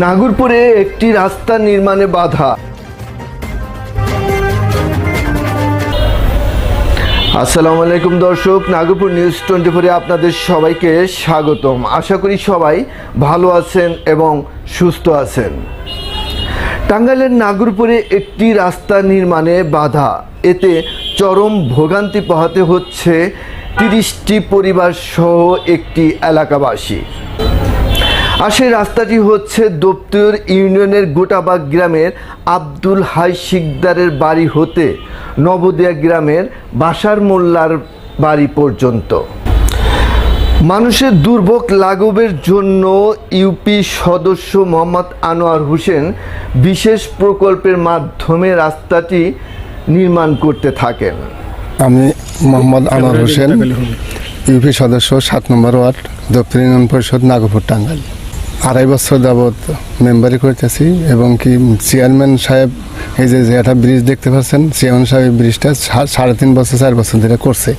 নাগরপুরে একটি রাস্তা নির্মাণে বাধা। আসসালামু আলাইকুম দর্শক, নাগরপুর নিউজ টোয়েন্টি ফোরে আপনাদের সবাইকে স্বাগতম। আশা করি সবাই ভালো আছেন এবং সুস্থ আছেন। টাঙ্গাইলের নাগরপুরে একটি রাস্তা নির্মাণে বাধা। এতে চরম ভোগান্তি পোহাতে হচ্ছে তিরিশটি পরিবার সহ একটি এলাকাবাসী। আর সেই রাস্তাটি হচ্ছে দপ্তর ইউনিয়নের গোটাবাগ গ্রামের আব্দুল হাই শিকদারের বাড়ি হতে নবদিয়া গ্রামের বাসার মোল্লার বাড়ি পর্যন্ত। মানুষের দুর্ভোগ লাঘবের জন্য ইউপি সদস্য মোহাম্মদ আনোয়ার হোসেন বিশেষ প্রকল্পের মাধ্যমে রাস্তাটি নির্মাণ করতে থাকেন। আমি মোহাম্মদ আনোয়ার হোসেন, ইউপি সদস্য, সাত নম্বর ওয়ার্ড, দক্ষিণ ইউনিয়ন পরিষদ, নাগপুর, টাঙ্গাইল। আড়াই বছর যাবৎ মেম্বারি করতেছি এবং কি চেয়ারম্যান সাহেব, এই যে একটা ব্রিজ দেখতে পাচ্ছেন, চেয়ারম্যান সাহেব এই ব্রিজটা সাড়ে তিন বছর, চার বছর ধরে করছে।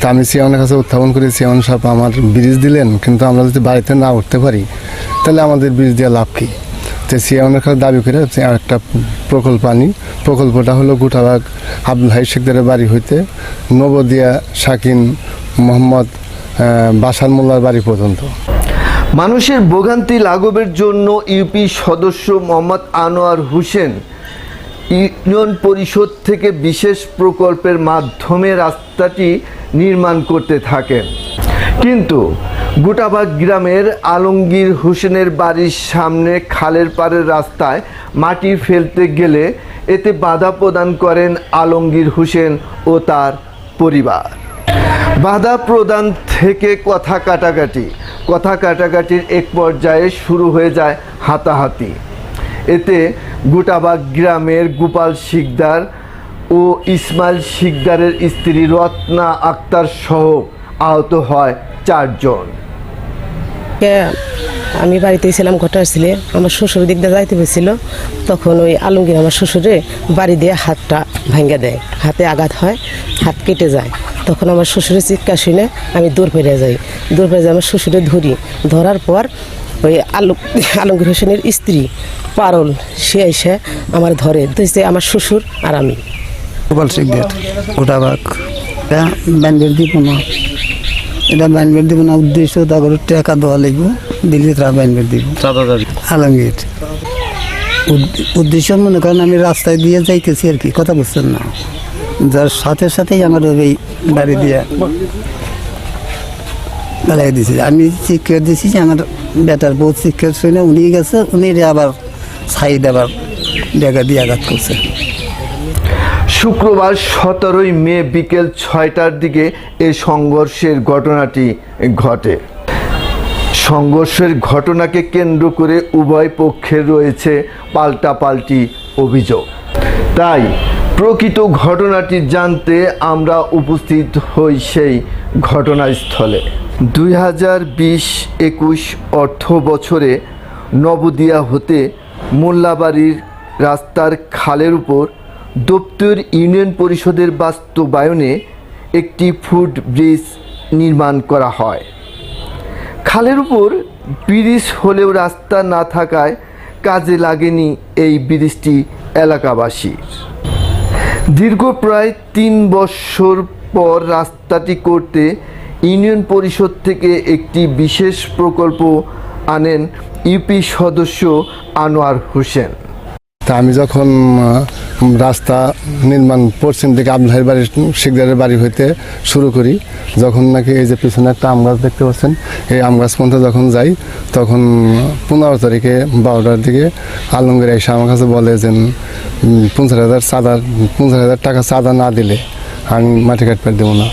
তা আমি চেয়ারম্যানের কাছে উত্থাপন করি, চেয়ারম্যান সাহেব আমার ব্রিজ দিলেন, কিন্তু আমরা যদি বাড়িতে না উঠতে পারি, তাহলে আমাদের ব্রিজ দেওয়া লাভ কী? তো চেয়ারম্যানের কাছে দাবি করে আর একটা প্রকল্প আনি। প্রকল্পটা হলো গোটাবাগ আব্দুল হাই শেখদারের বাড়ি হইতে নবদিয়া শাকিন মোহাম্মদ বাসার মোল্লার বাড়ি পর্যন্ত। মানুষের ভোগান্তি লাঘবের জন্য ইউপি সদস্য মোহাম্মদ আনোয়ার হোসেন ইউনিয়ন পরিষদ থেকে বিশেষ প্রকল্পের মাধ্যমে রাস্তাটি নির্মাণ করতে থাকেন। কিন্তু গোটাবাগ গ্রামের আলমগীর হোসেনের বাড়ির সামনে খালের পাড়ের রাস্তায় মাটি ফেলতে গেলে এতে বাধা প্রদান করেন আলমগীর হোসেন ও তার পরিবার। বাধা প্রদান থেকে কথা কাটাকাটি। কথা কাটাকাটির এক পর্যায়ে শুরু হয়ে যায় হাতাহাতি। এতে গোটাবাগ গ্রামের গোপাল শিকদার ও ইসমাইল শিকদারের স্ত্রী রত্না আক্তার সহ আহত হয় চারজন। আমি বাড়িতে ছিলাম ঘটার ছিলে। আমার শ্বশুর দিক দিয়ে যাইতে পেয়েছিল তখন ওই আলমগীর আমার শ্বশুরে বাড়ি দিয়ে হাতটা ভাঙ্গে দেয়। হাতে আঘাত হয়, হাত কেটে যায়। তখন আমার শ্বশুরের চিৎকার শুনে আমি দূর পেরে যাই। দূর পেরে যাই আমার শ্বশুরে ধরি। ধরার পর ওই আলু আলমগীর হোসেনের স্ত্রী পারল সে এসে আমার ধরে। ধরেছে আমার শ্বশুর আর আমি। গোপাল শিকদার গোটাবাগ এটা ব্যান্ডের দিব না এটা ব্যান্ডের দিব না উদ্দেশ্য তারপর টাকা দেওয়া লাগবে দিল্লি তারা ব্যান্ডের দিব আলমগীর। উদ- উদ্দেশ্য মনে করেন আমি রাস্তায় দিয়ে যাইতেছি আর কি কথা বুঝছেন না। যার সাথে সাথেই আমার ওই বাড়ি দিয়ে বেলায় দিয়েছি আমি শিক্ষা দিয়েছি যে আমার বেটার বহুত শিক্ষা শুনে উনি গেছে উনি আবার সাইড আবার জায়গা দিয়ে আঘাত করছে। শুক্রবার সতেরোই মে বিকেল ছয়টার দিকে এই সংঘর্ষের ঘটনাটি ঘটে। সংঘর্ষের ঘটনাকে কেন্দ্র করে উভয় পক্ষের রয়েছে পাল্টাপাল্টি অভিযোগ। তাই প্রকৃত ঘটনাটি জানতে আমরা উপস্থিত হই সেই ঘটনাস্থলে। দুই হাজার বিশ একুশ অর্থ বছরে নবদিয়া হতে মোল্লাবাড়ির রাস্তার খালের উপর দপ্তর ইউনিয়ন পরিষদের বাস্তবায়নে একটি ফুট ব্রিজ নির্মাণ করা হয়। খালের উপর ব্রিজ হলেও রাস্তা না থাকায় কাজে লাগেনি এই ব্রিজটি এলাকাবাসীর। দীর্ঘ প্রায় তিন বছর পর রাস্তাটি করতে ইউনিয়ন পরিষদ থেকে একটি বিশেষ প্রকল্প আনেন ইউপি সদস্য আনোয়ার হোসেন। তা আমি যখন রাস্তা নির্মাণ পশ্চিম দিকে আব্দুল হাইর বাড়ির শিকদারের বাড়ি হইতে শুরু করি। যখন নাকি এই যে পিছনে একটা আম গাছ দেখতে পাচ্ছেন, এই আম গাছ পর্যন্ত যখন যাই, তখন পনেরো তারিখে বারোটার দিকে আলমগীর এসে আমার কাছে বলে যে পঞ্চাশ হাজার চাঁদা, পঞ্চাশ হাজার টাকা চাঁদা না দিলে আমি মাটি কাটতে দেবো না।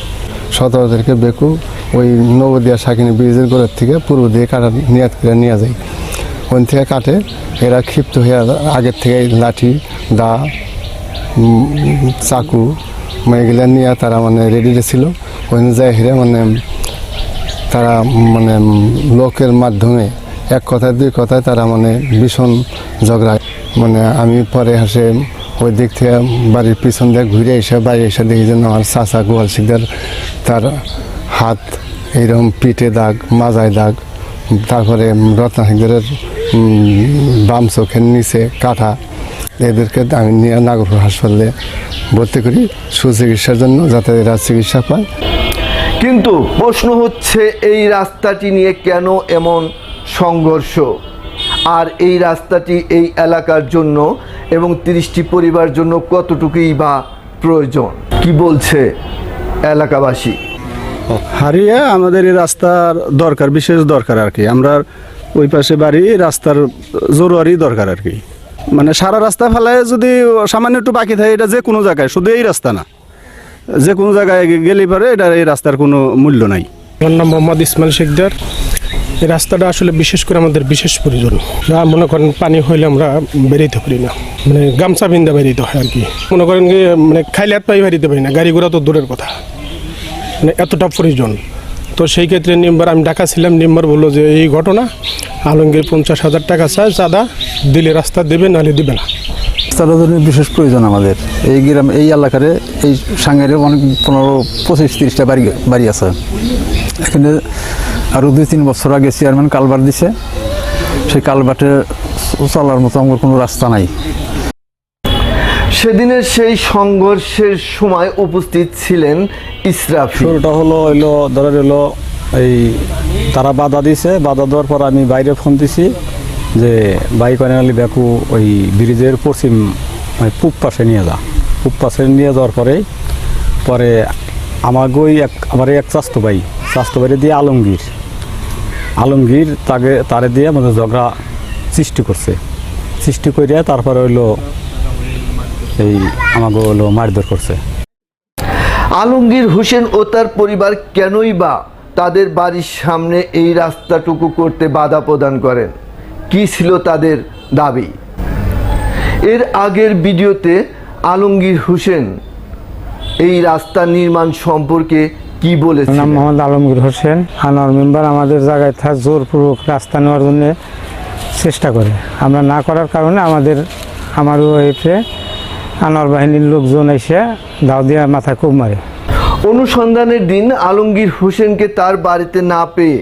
সতেরো তারিখে বেকু ওই নবদিয়া শাকিনী ব্রিজের গোড়ার থেকে পূর্ব দিয়ে কাটা নিয়াত করে নিয়ে যায় ওখান থেকে কাটে, এরা ক্ষিপ্ত হয়ে আগের থেকে লাঠি, দা চাকু এগুলো নিয়ে তারা মানে রেডি ছিল। ওখানে যায় হেরে মানে তারা মানে লোকের মাধ্যমে এক কথায়, দুই কথায় তারা মানে ভীষণ ঝগড়া মানে আমি পরে হাসে ওই দিক থেকে বাড়ির পিছন দিয়ে ঘুরে এসে বাড়ি এসে দেখি যে আমার চাচা গোয়াল শিকদার তার হাত এইরকম পিঠে দাগ, মাজায় দাগ, তারপরে রত্না শিকদারের বাম চোখের নিচে কাটা এদেরকে আমি নিয়ে নাগরপুর হাসপাতালে ভর্তি করি সুচিকিৎসার জন্য যাতে এরা চিকিৎসা পায়। কিন্তু প্রশ্ন হচ্ছে এই রাস্তাটি নিয়ে কেন এমন সংঘর্ষ? আর এই রাস্তাটি এই এলাকার জন্য এবং তিরিশটি পরিবার জন্য কতটুকুই বা প্রয়োজন? কি বলছে এলাকাবাসী? হারিয়ে আমাদের এই রাস্তার দরকার বিশেষ দরকার আর কি। আমরা ওই পাশে বাড়ি রাস্তার জরুরি দরকার আর কি। মানে সারা রাস্তা ফেলায় যদি সামান্য একটু বাকি থাকে, এটা যে কোনো জায়গায়, শুধু এই রাস্তা না। যে কোনো জায়গায় গেলেই পারে, এটা এই রাস্তার কোনো মূল্য নাই। আমার নাম মোহাম্মদ ইসমাইল শেখদার। এই রাস্তাটা আসলে বিশেষ করে আমাদের বিশেষ প্রয়োজন। যা মনে করেন পানি হইলে আমরা বেরোতে পারি না। মানে গামছা বিন্দা বেরিতে হয় আর কি। মনে করেন মানে খাইলে পাই বেরিতে পারি না। গাড়ি ঘোড়া তো দূরের কথা। মানে এতটা প্রয়োজন। তো সেই ক্ষেত্রে নিম্বার, আমি ঢাকা ছিলাম নিম্বার বলল যে এই ঘটনা, আলমগীর পঞ্চাশ হাজার টাকা চায়, চাঁদা দিলে রাস্তা দেবে, নাহলে দেবে না। জন্য বিশেষ প্রয়োজন আমাদের। এই গ্রাম, এই এলাকারে, এই সাঙ্গারে অনেক পনেরো, পঁচিশ, তিরিশটা বাড়ি বাড়ি আছে। এখানে আরও দুই, তিন বছর আগে চেয়ারম্যান কালবার দিছে। সেই কালভার্টে চলার মতো আমার কোনো রাস্তা নাই। সেদিনের সেই সংঘর্ষের সময় উপস্থিত ছিলেন ইসরাফি শুরুটা হলো, হইল ধরে হলো এই তারা বাধা দিছে, বাধা দেওয়ার পর আমি বাইরে ফোন দিছি যে বাইক অনালি ব্যাকু ওই ব্রিজের পশ্চিম মানে পূব পাশে নিয়ে যা। পূব পাশে নিয়ে যাওয়ার পরে পরে আমাকে ওই এক, আমার এক চাস্তো ভাই চাস্তো ভাইরে দিয়ে আলমগীর। আলমগীর তাকে, তারে দিয়ে আমাদের ঝগড়া সৃষ্টি করছে। সৃষ্টি করিয়া তারপরে হইল এই আমাকে হলো মারধর করছে। আলমগীর হোসেন ও তার পরিবার কেনই বা তাদের বাড়ির সামনে এই রাস্তাটুকু করতে বাধা প্রদান করেন? কি ছিল তাদের দাবি? এর আগের ভিডিওতে আলমগীর হোসেন এই রাস্তা নির্মাণ সম্পর্কে কি নাম বলেছেন মোহাম্মদ আলমগীর হোসেন। আনোয়ার মেম্বার আমাদের জায়গায় থাক জোরপূর্বক রাস্তা নেওয়ার জন্য চেষ্টা করে। আমরা না করার কারণে আমাদের আমারও ওয়েফে আনোয়ার বাহিনীর লোকজন এসে দাও দিয়ে মাথায় খুব মারে। অনুসন্ধানের দিন আলমগীর হোসেনকে তার বাড়িতে না পেয়ে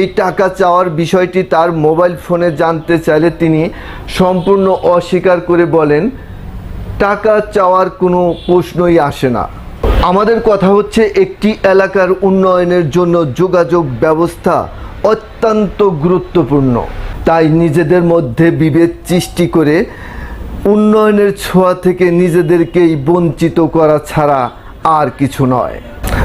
এই টাকা চাওয়ার বিষয়টি তার মোবাইল ফোনে জানতে চাইলে তিনি সম্পূর্ণ অস্বীকার করে বলেন, টাকা চাওয়ার কোনো প্রশ্নই আসে না। আমাদের কথা হচ্ছে একটি এলাকার উন্নয়নের জন্য যোগাযোগ ব্যবস্থা অত্যন্ত গুরুত্বপূর্ণ। তাই নিজেদের মধ্যে বিভেদ সৃষ্টি করে উন্নয়নের ছোঁয়া থেকে নিজেদেরকেই বঞ্চিত করা ছাড়া আর কিছু নয়।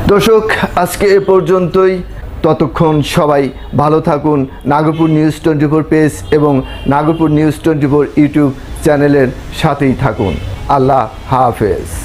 দর্শক, আজকে এ পর্যন্তই। ততক্ষণ সবাই ভালো থাকুন। Nagpur news twenty four page এবং Nagpur news twenty four YouTube চ্যানেলের সাথেই থাকুন। আল্লাহ হাফেজ।